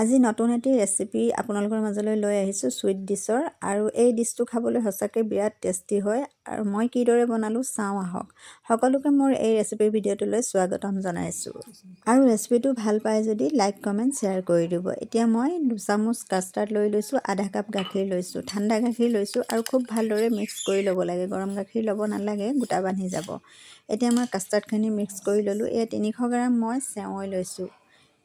আজি নতুন এটি ৰেচিপি আপোনালোকৰ মাজলৈ লৈ আহিছোঁ চুইট ডিছৰ আৰু এই ডিছটো খাবলৈ সঁচাকৈ বিৰাট টেষ্টি হয় আৰু মই কিদৰে বনালোঁ চাওঁ আহক। সকলোকে মোৰ এই ৰেচিপিৰ ভিডিঅ'টোলৈ স্বাগতম জনাইছোঁ। আৰু ৰেচিপিটো ভাল পায় যদি লাইক কমেণ্ট শ্বেয়াৰ কৰি দিব। এতিয়া মই দুচামুচ কাষ্টাৰ্ড লৈ লৈছোঁ আধা কাপ গাখীৰ লৈছোঁ ঠাণ্ডা গাখীৰ লৈছোঁ আৰু খুব ভালদৰে মিক্স কৰি ল'ব লাগে। গৰম গাখীৰ ল'ব নালাগে গোটা বান্ধি যাব। এতিয়া মই কাষ্টাৰ্ডখিনি মিক্স কৰি ল'লোঁ। এই তিনিশ গ্ৰাম মই চেৱৈ লৈছোঁ।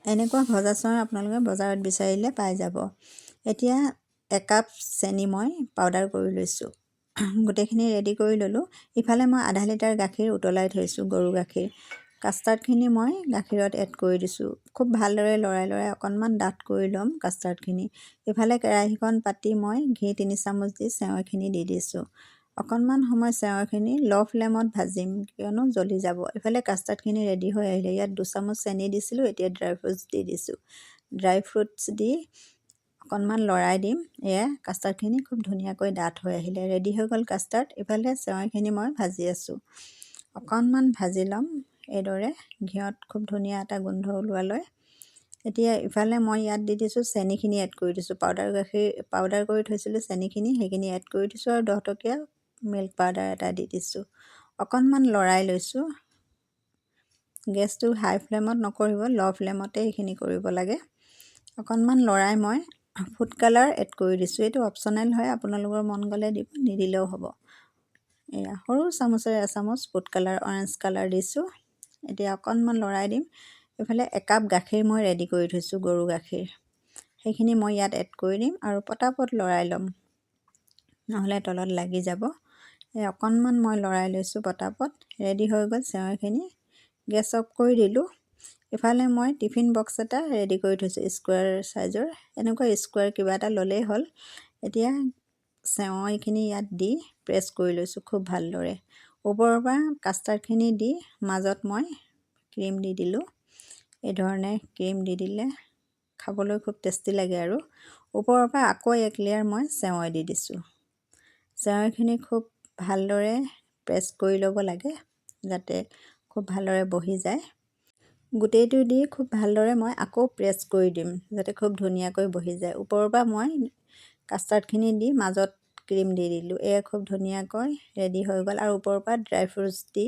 এনেকুৱা ভজা চৰাই আপোনালোকে বজাৰত বিচাৰিলে পাই যাব। এতিয়া একাপ চেনি মই পাউডাৰ কৰি লৈছোঁ। গোটেইখিনি ৰেডি কৰি ল'লোঁ। ইফালে মই আধা লিটাৰ গাখীৰ উতলাই থৈছোঁ গৰু গাখীৰ। কাষ্টাৰ্ডখিনি মই গাখীৰত এড কৰি দিছোঁ। খুব ভালদৰে লৰাই লৰাই অকণমান ডাঠ কৰি ল'ম কাষ্টাৰ্ডখিনি ইফালে কেৰাহীখন পাতি মই ঘি তিনি চামুচ দি চেৱৈখিনি দি দিছোঁ। অকণমান সময় চেৱৈখিনি ল' ফ্লেমত ভাজিম কিয়নো জ্বলি যাব। ইফালে কাষ্টাৰ্ডখিনি ৰেডি হৈ আহিলে। ইয়াত দুচামুচ চেনি দিছিলোঁ এতিয়া ড্ৰাই ফ্ৰুটছ দি দিছোঁ। ড্ৰাই ফ্ৰুটছ দি অকণমান লৰাই দিম। এয়া কাষ্টাৰ্ডখিনি খুব ধুনীয়াকৈ ডাঠ হৈ আহিলে। ৰেডি হৈ গ'ল কাষ্টাৰ্ড। ইফালে চেৱৈখিনি মই ভাজি আছোঁ। অকণমান ভাজি ল'ম এইদৰে। ঘিঁয়ত খুব ধুনীয়া এটা গোন্ধ ওলোৱালৈ। এতিয়া ইফালে মই ইয়াত দি দিছোঁ চেনিখিনি এড কৰি দিছোঁ। পাউডাৰ গাখীৰ পাউডাৰ কৰি থৈছিলোঁ চেনিখিনি সেইখিনি এড কৰি দিছোঁ আৰু দহ টকীয়া মিল্ক পাউডাৰ এটা দি দিছোঁ। অকণমান লৰাই লৈছোঁ। গেছটো হাই ফ্লেমত নকৰিব ল' ফ্লেমতে এইখিনি কৰিব লাগে। অকণমান লৰাই মই ফুড কালাৰ এড কৰি দিছোঁ। এইটো অপশ্যনেল হয় আপোনালোকৰ মন গ'লে দিব নিদিলেও হ'ব। এয়া সৰু চামুচেৰে এচামুচ ফুড কালাৰ অৰেঞ্জ কালাৰ দিছোঁ। এতিয়া অকণমান লৰাই দিম। এইফালে একাপ গাখীৰ মই ৰেডি কৰি থৈছোঁ গৰু গাখীৰ। সেইখিনি মই ইয়াত এড কৰি দিম আৰু পটাপট লৰাই ল'ম। নহ'লে তলত লাগি যাব। অকণমান মই লৰাই লৈছোঁ পটাপট ৰেডি হৈ গ'ল চেৱৈখিনি গেছ অফ কৰি দিলোঁ। ইফালে মই টিফিন বক্স এটা ৰেডি কৰি থৈছোঁ স্কুৱাৰ চাইজৰ। এনেকুৱা স্কুৱাৰ কিবা এটা ল'লেই হ'ল। এতিয়া চেৱৈখিনি ইয়াত দি প্ৰেছ কৰি লৈছোঁ খুব ভালদৰে। ওপৰৰ পৰা কাষ্টাৰ্ডখিনি দি মাজত মই ক্ৰীম দি দিলোঁ। এই ধৰণে ক্ৰীম দি দিলে খাবলৈ খুব টেষ্টি লাগে আৰু। ওপৰৰ পৰা আকৌ এক লেয়াৰ মই চেৱৈ দি দিছোঁ। চেৱৈখিনি খুব ভালদৰে প্ৰেছ কৰি ল'ব লাগে যাতে খুব ভালদৰে বহি যায়। গোটেইটো দি খুব ভালদৰে মই আকৌ প্ৰেছ কৰি দিম যাতে খুব ধুনীয়াকৈ বহি যায়। ওপৰৰ পৰা মই কাষ্টাৰ্ডখিনি দি মাজত ক্ৰীম দি দিলোঁ। এয়া খুব ধুনীয়াকৈ ৰেডি হৈ গ'ল আৰু ওপৰৰ পৰা ড্ৰাই ফ্ৰুটছ দি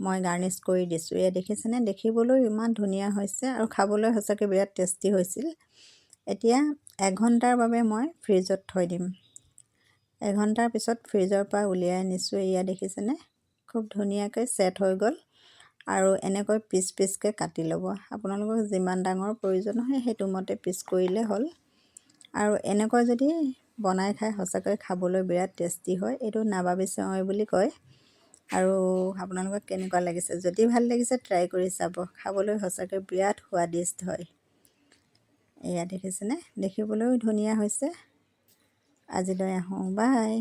মই গাৰ্নিছ কৰি দিছোঁ। এয়া দেখিছেনে? দেখিবলৈও ইমান ধুনীয়া হৈছে আৰু খাবলৈ সঁচাকৈ বিৰাট টেষ্টি হৈছিল। এতিয়া এঘণ্টাৰ বাবে মই ফ্ৰিজত থৈ দিম। এঘণ্টাৰ পিছত ফ্ৰিজৰ পৰা উলিয়াই আনিছোঁ এয়া দেখিছেনে? খুব ধুনীয়াকৈ ছেট হৈ গ'ল আৰু এনেকৈ পিচ পিচকৈ কাটি ল'ব। আপোনালোকক যিমান ডাঙৰ প্ৰয়োজন হয় সেইটো মতে পিচ কৰিলে হ'ল। আৰু এনেকৈ যদি বনাই খাই সঁচাকৈ খাবলৈ বিৰাট টেষ্টি হয় এইটো নাবাবি চেৱৈ বুলি কয়। আৰু আপোনালোকক কেনেকুৱা লাগিছে? যদি ভাল লাগিছে ট্ৰাই কৰি চাব। খাবলৈ সঁচাকৈ বিৰাট সোৱাদিষ্ট হয়। এয়া দেখিছেনে? দেখিবলৈও ধুনীয়া হৈছে। আজিলৈ আহোঁ বাই